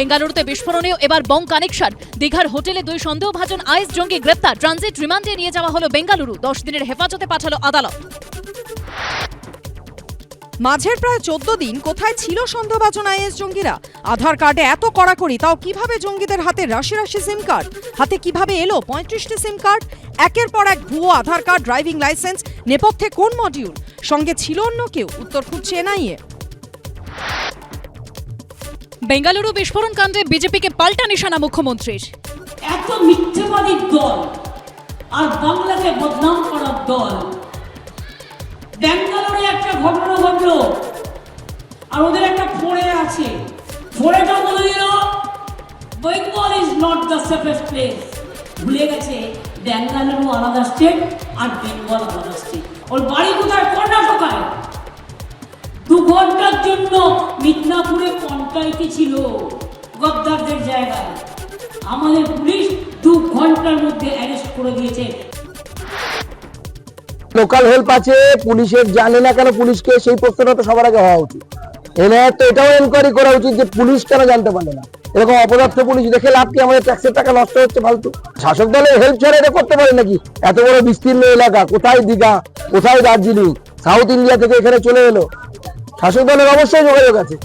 বেঙ্গালুরুতে বিস্ফোরণেও এবার বং কানেকশন। দীঘার হোটেলে দুই সন্দেহভাজন আইস জঙ্গি গ্রেপ্তার। ট্রানজিট রিমান্ডে নিয়ে যাওয়া হলো বেঙ্গালুরু। দশ দিনের হেফাজতে পাঠালো আদালত। মাঝের প্রায় চোদ্দ দিন কোথায় ছিল সন্দেহভাজন আইএস জঙ্গিরা? আধার কার্ডে এত কড়াকড়ি, তাও কীভাবে জঙ্গিদের হাতে রাশি রাশি সিম কার্ড? হাতে কীভাবে এলো পঁয়ত্রিশটি সিম কার্ড? একের পর এক ভুয়ো আধার কার্ড, ড্রাইভিং লাইসেন্স, নেপথ্যে কোন মডিউল? সঙ্গে ছিল অন্য কেউ? উত্তর খুঁজছে এনআইএ। বেঙ্গালুরু বিস্ফোরণ কাণ্ডে বিজেপিকে পাল্টা নিশানা মুখ্যমন্ত্রীর। এত মিথ্যেবাদীর দল আর বাংলাকে বদনাম করার দল। ব্যাঙ্গালোরে একটা ঘটনা ঘটলো আর ওদের একটা ফোড়ে আছে। ফোড়েটা বলে দিল Bengal is not the safest place ভুলে গেছে, ব্যাঙ্গালুরু আলাদা স্টেট আর বেঙ্গল আলাদা স্টেট ওর বাড়ি কোথায়? কর্ণাটকায়। ঘণ্টার জন্য মিদনাপুরে পঞ্চায়েতে ছিল গদ্দারদের জায়গায় আমাদের পুলিশ দু ঘণ্টার মধ্যে অ্যারেস্ট করে দিয়েছে। লোকাল হেল্প আছে, পুলিশের জানে না কেন পুলিশকে সেই প্রশ্নটা তো সবার আগে হওয়া উচিত। এনার তো এটাও এনকোয়ারি করা উচিত যে পুলিশ কেন জানতে পারলে না। এরকম অপদার্থ পুলিশ দেখে লাভ কি? আমাদের ট্যাক্সের টাকা নষ্ট হচ্ছে ফালতু। শাসক দলের হেল্প ছাড়া এটা করতে পারে নাকি? এত বড় বিস্তীর্ণ এলাকা, কোথায় দীঘা, কোথায় দার্জিলিং? সাউথ ইন্ডিয়া থেকে এখানে চলে এলো। শাসক দলের অবশ্যই যোগাযোগ আছে।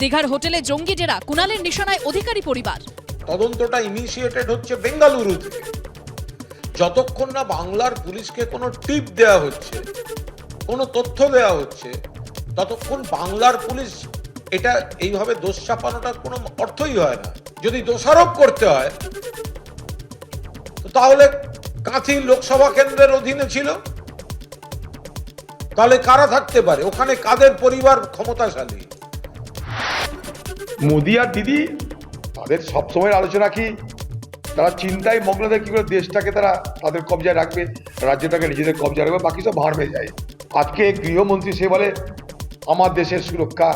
দীঘার হোটেলে জঙ্গি ডেরা কুণালের নিশানায় অধিকারী পরিবার। তদন্তটা ইনিশিয়েটেড হচ্ছে বেঙ্গালুরু যতক্ষণ না বাংলার পুলিশকে কোনো টিপ দেয়া হচ্ছে কোনো তথ্য দেয়া হচ্ছে ততক্ষণ বাংলার পুলিশ এটা এইভাবে দোষ চাপানোটার কোনো অর্থই হয় না। যদি দোষারোপ করতে হয় তাহলে কাঁথি লোকসভা কেন্দ্রের অধীনে ছিল। তাহলে কারা থাকতে পারে? ওখানে কাদের পরিবার ক্ষমতাশালী? মোদি আর দিদি, তাদের সবসময় আলোচনা কি? তারা চিন্তায় মগ্ন কি করে দেশটাকে তারা তাদের কবজায় রাখবে? রাজ্যটাকে নিজেদের কবজায় রাখবে, বাকি সব ভাঁড় হয়ে যায়। আজকে গৃহমন্ত্রী সে বলে, আমার দেশের সুরক্ষা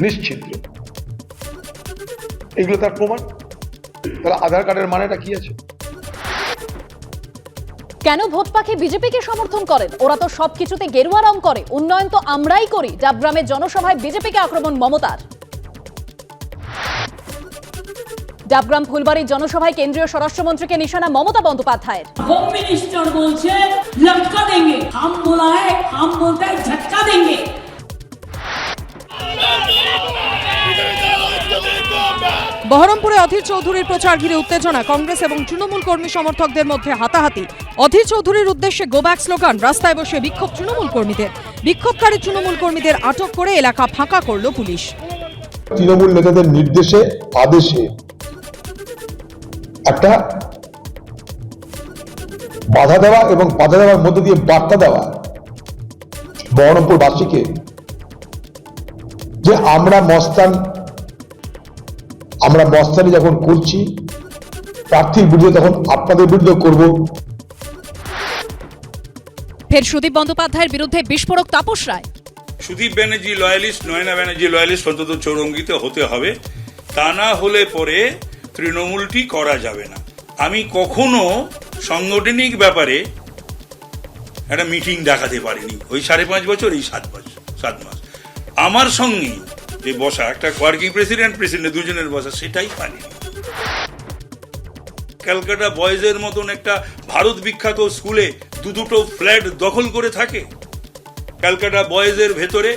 নিশ্চিদ্র এগুলো তার প্রমাণ? তাহলে আধার কার্ডের মানেটা কি আছে? কেন ভোট পাখি বিজেপিকে সমর্থন করেন? ওরা তো সবকিছুতে গেরুয়া রং করে। উন্নয়ন তো আমরাই করি। ডাবগ্রামের জনসভায় বিজেপিকে আক্রমণ মমতার। ডাবগ্রাম ফুলবাড়ির জনসভায় কেন্দ্রীয় স্বরাষ্ট্রমন্ত্রীকে নিশানা মমতা বন্দ্যোপাধ্যায়ের। হোম মিনিস্টার বলছে হাম বলা হাম বলতে ঝটকা বহরমপুরে অধীর চৌধুরীর প্রচার ঘিরে উত্তেজনা। কংগ্রেস এবং তৃণমূল কর্মী সমর্থকদের মধ্যে হাতাহাতি। অধীর চৌধুরীর উদ্দেশ্যে গোব্যাক স্লোগান, রাস্তায় বসে বিক্ষোভ তৃণমূল কর্মীদের। বিক্ষোভকারী তৃণমূল কর্মীদের আটক করে এলাকা ফাঁকা করল পুলিশ। তৃণমূল নেতাদের নির্দেশে, আদেশে একটা বাধা দেওয়া এবং বাধা দেওয়ার মধ্যে দিয়ে বার্তা দেওয়া বহরমপুরবাসীকে যে আমরা মস্তান আমরা মস্তানি যখন করছি প্রার্থীর বিরুদ্ধে তখন আপনাদের বিরুদ্ধে করব। ফের সুদীপ বন্দ্যোপাধ্যায়ের বিরুদ্ধে বিস্ফোরক তাপস রায়। সুদীপ ব্যানার্জি লয়ালিস্ট নয়না ব্যানার্জি লয়ালিস্ট অন্তত চৌরঙ্গিতে হতে হবে। তা না হলে পরে তৃণমূলটি করা যাবে না। আমি কখনো সাংগঠনিক ব্যাপারে একটা মিটিং দেখাতে পারিনি। ওই সাড়ে পাঁচ বছর এই সাত বছর সাত মাস। আমার সঙ্গে যে বসা, একটা ওয়ার্কিং প্রেসিডেন্ট প্রেসিডেন্ট দুজনের বসা, সেটাই পানি। ক্যালকাটা বয়েজের মতন একটা ভারত বিখ্যাত স্কুলে দু দুটো ফ্ল্যাট দখল করে থাকে। ক্যালকাটা বয়েজের ভেতরে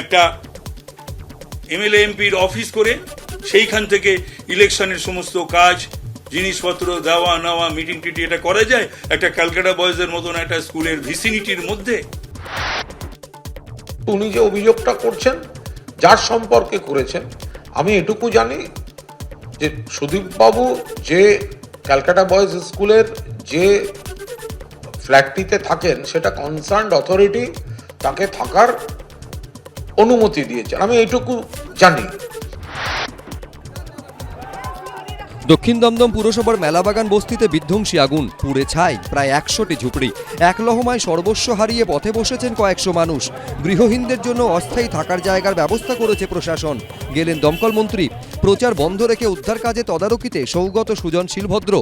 একটা এমএলএ, এমপির অফিস করে, সেইখান থেকে ইলেকশনের সমস্ত কাজ, জিনিসপত্র দেওয়া, নেওয়া মিটিং টিটি, এটা করা যায় একটা ক্যালকাটা বয়েজের মতন একটা স্কুলের ভিসিনিটির মধ্যে। উনি যে অভিযোগটা করছেন যার সম্পর্কে করেছেন আমি এটুকু জানি যে সুদীপবাবু যে ক্যালকাটা বয়েজ স্কুলের যে ফ্ল্যাটটিতে থাকেন, সেটা কনসার্নড অথরিটি তাকে থাকার অনুমতি দিয়েছেন। আমি এইটুকু জানি। দক্ষিণ দমদম পুরসভার মেলাবাগান বস্তিতে বিধ্বংসী আগুন, পুড়ে ছাই, প্রায় একশোটি ঝুপড়ি। এক লহমায় সর্বস্ব হারিয়ে পথে বসেছেন কয়েকশো মানুষ। গৃহহীনদের জন্য অস্থায়ী থাকার জায়গার ব্যবস্থা করেছে প্রশাসন। গেলেন দমকল মন্ত্রী। প্রচার বন্ধ রেখে উদ্ধার কাজে তদারকিতে সৌগত সুজন শিলভদ্র।